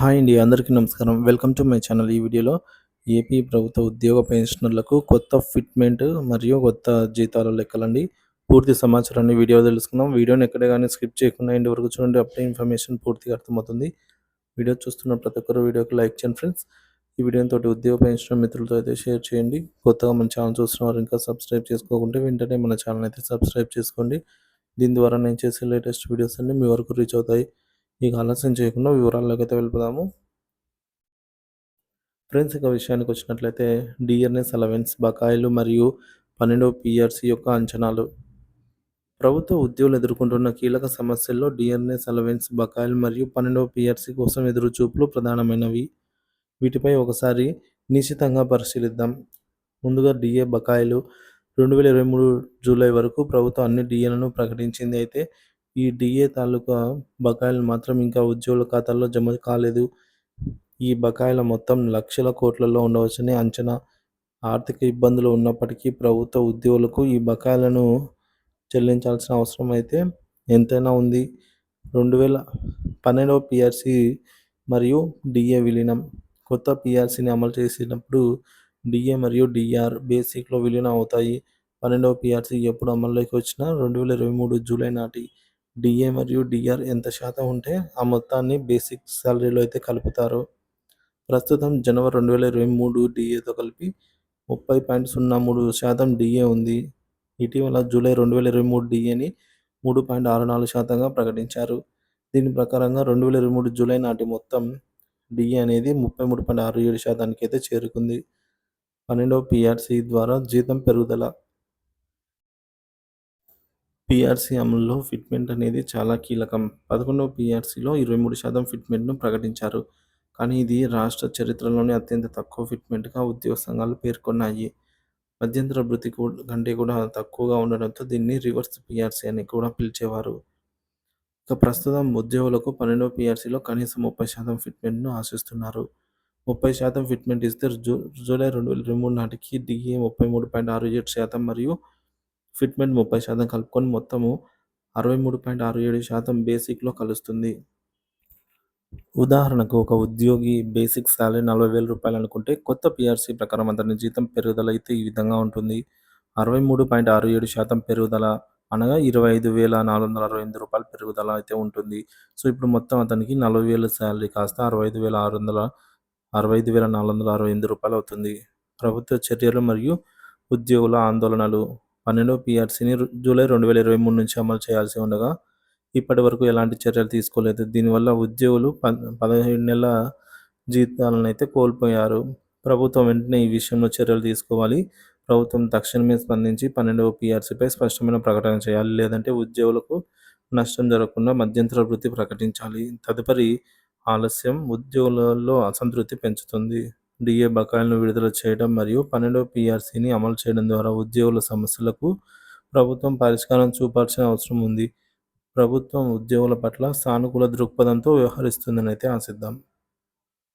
Hi అండి అందరికీ నమస్కారం. Welcome to my channel. ఈ వీడియోలో ఏపీ ప్రభుత్వ ఉద్యోగ పెన్షనర్లకు కొత్త ఫిట్మెంట్ మరియు కొత్త జీతాల లెక్కలండి. పూర్తి సమాచారాన్ని వీడియో తెలుసుకుందాం. వీడియోని ఎక్కడ కానీ స్కిప్ చేయకుండా ఇంటి వరకు చూడండి. అప్పుడే ఇన్ఫర్మేషన్ పూర్తిగా అర్థమవుతుంది. వీడియో చూస్తున్న ప్రతి ఒక్కరు వీడియోకి లైక్ చేయండి ఫ్రెండ్స్. ఈ వీడియోని తోటి ఉద్యోగ పెన్షన్ మిత్రులతో అయితే షేర్ చేయండి. కొత్తగా మన ఛానల్ చూస్తున్నారు ఇంకా సబ్స్క్రైబ్ చేసుకోకుంటే వెంటనే మన ఛానల్ అయితే సబ్స్క్రైబ్ చేసుకోండి. దీని ద్వారా నేను చేసే లేటెస్ట్ వీడియోస్ అన్నీ మీ వరకు రీచ్ అవుతాయి. ఇక ఆలస్యం చేయకుండా వివరాల్లోకి అయితే వెళ్ళిపోదాము. ఫ్రెండ్స్ ఇక విషయానికి వచ్చినట్లయితే డిఎన్ఎస్ అలవెన్స్ బకాయిలు మరియు పన్నెండవ పిఆర్సి యొక్క అంచనాలు. ప్రభుత్వ ఉద్యోగులు ఎదుర్కొంటున్న కీలక సమస్యల్లో డిఎన్ఎస్ అలవెన్స్ బకాయిలు మరియు పన్నెండవ పిఆర్సి కోసం ఎదురుచూపులు ప్రధానమైనవి. వీటిపై ఒకసారి నిశ్చితంగా పరిశీలిద్దాం. ముందుగా డిఏ బకాయిలు రెండు వేల ఇరవై మూడు జూలై వరకు ప్రభుత్వం అన్ని డిఏలను ప్రకటించింది అయితే ఈ డిఏ తాలూకా బకాయిలు మాత్రం ఇంకా ఉద్యోగుల ఖాతాల్లో జమ కాలేదు. ఈ బకాయిల మొత్తం లక్షల కోట్లలో ఉండవచ్చని అంచనా. ఆర్థిక ఇబ్బందులు ఉన్నప్పటికీ ప్రభుత్వ ఉద్యోగులకు ఈ బకాయిలను చెల్లించాల్సిన అవసరం అయితే ఎంతైనా ఉంది. రెండు వేల పన్నెండవ పిఆర్సి మరియు డిఏ విలీనం. కొత్త పిఆర్సీని అమలు చేసినప్పుడు డిఏ మరియు డిఆర్ బేసిక్లో విలీనం అవుతాయి. పన్నెండవ పిఆర్సి ఎప్పుడు అమల్లోకి వచ్చినా రెండు వేల ఇరవై మూడు జూలై నాటి డిఏ మరియు డిఆర్ ఎంత శాతం ఉంటే ఆ మొత్తాన్ని బేసిక్ శాలరీలో అయితే కలుపుతారు. ప్రస్తుతం జనవరి రెండు వేల ఇరవై మూడు డిఏతో కలిపి ముప్పై పాయింట్ సున్నా మూడు శాతం డిఏ ఉంది. ఇటీవల జూలై రెండు వేల ఇరవై మూడు డిఏని మూడు పాయింట్ ఆరు నాలుగు శాతంగా ప్రకటించారు. దీని ప్రకారంగా రెండు వేల ఇరవై మూడు జూలై నాటి మొత్తం డిఏ అనేది ముప్పై మూడు పాయింట్ ఆరు ఏడు శాతానికి అయితే చేరుకుంది. పన్నెండవ పిఆర్సి ద్వారా జీతం పెరుగుదల పిఆర్సీ అమలులో ఫిట్మెంట్ అనేది చాలా కీలకం. పదకొండవ పిఆర్సీలో ఇరవై మూడు శాతం ఫిట్మెంట్ను ప్రకటించారు. కానీ ఇది రాష్ట్ర చరిత్రలోనే అత్యంత తక్కువ ఫిట్మెంట్గా ఉద్యోగ సంఘాలు పేర్కొన్నాయి. మధ్యంతర భృతి కంటే కూడా తక్కువగా ఉండడంతో దీన్ని రివర్స్ పిఆర్సీ అని కూడా పిలిచేవారు. ఇక ప్రస్తుతం ఉద్యోగులకు పన్నెండవ పిఆర్సీలో కనీసం ముప్పై శాతం ఫిట్మెంట్ను ఆశిస్తున్నారు. ముప్పై శాతం ఫిట్మెంట్ ఇస్తే జూ జూలై రెండు వేల ఇరవై మూడు నాటికి డిఏ ముప్పై మూడు పాయింట్ ఆరు ఏడు శాతం మరియు ఫిట్మెంట్ ముప్పై శాతం కలుపుకొని మొత్తము అరవై మూడు పాయింట్ ఆరు ఏడు శాతం బేసిక్లో కలుస్తుంది. ఉదాహరణకు ఒక ఉద్యోగి బేసిక్ శాలరీ నలభై వేల రూపాయలు అనుకుంటే కొత్త పిఆర్సీ ప్రకారం అతని జీతం పెరుగుదల అయితే ఈ విధంగా ఉంటుంది. అరవై మూడు పాయింట్ ఆరు ఏడు శాతం పెరుగుదల అనగా ఇరవై ఐదు వేల నాలుగు వందల అరవై ఎనిమిది రూపాయల పెరుగుదల అయితే ఉంటుంది. సో ఇప్పుడు మొత్తం అతనికి నలభై వేల శాలరీ కాస్త అరవై ఐదు వేల ఆరు వందల అరవై ఐదు వేల నాలుగు వందల అరవై ఎనిమిది రూపాయలు అవుతుంది. ప్రభుత్వ చర్యలు మరియు ఉద్యోగుల ఆందోళనలు. పన్నెండు పిఆర్సీని జూలై రెండు వేల ఇరవై మూడు నుంచి అమలు చేయాల్సి ఉండగా ఇప్పటి వరకు ఎలాంటి చర్యలు తీసుకోలేదు. దీనివల్ల ఉద్యోగులు ప పదిహేడు నెలల జీతాలను అయితే కోల్పోయారు. ప్రభుత్వం వెంటనే ఈ విషయంలో చర్యలు తీసుకోవాలి. ప్రభుత్వం తక్షణమే స్పందించి పన్నెండవ పిఆర్సీపై స్పష్టమైన ప్రకటన చేయాలి. లేదంటే ఉద్యోగులకు నష్టం జరగకుండా మధ్యంతర వృత్తి ప్రకటించాలి. తదుపరి ఆలస్యం ఉద్యోగులలో అసంతృప్తి పెంచుతుంది. డిఏ బకాయిలను విడుదల చేయడం మరియు పన్నెండవ పిఆర్సీని అమలు చేయడం ద్వారా ఉద్యోగుల సమస్యలకు ప్రభుత్వం పరిష్కారం చూపాల్సిన అవసరం ఉంది. ప్రభుత్వం ఉద్యోగుల పట్ల సానుకూల దృక్పథంతో వ్యవహరిస్తుందని అయితే ఆశిద్దాం.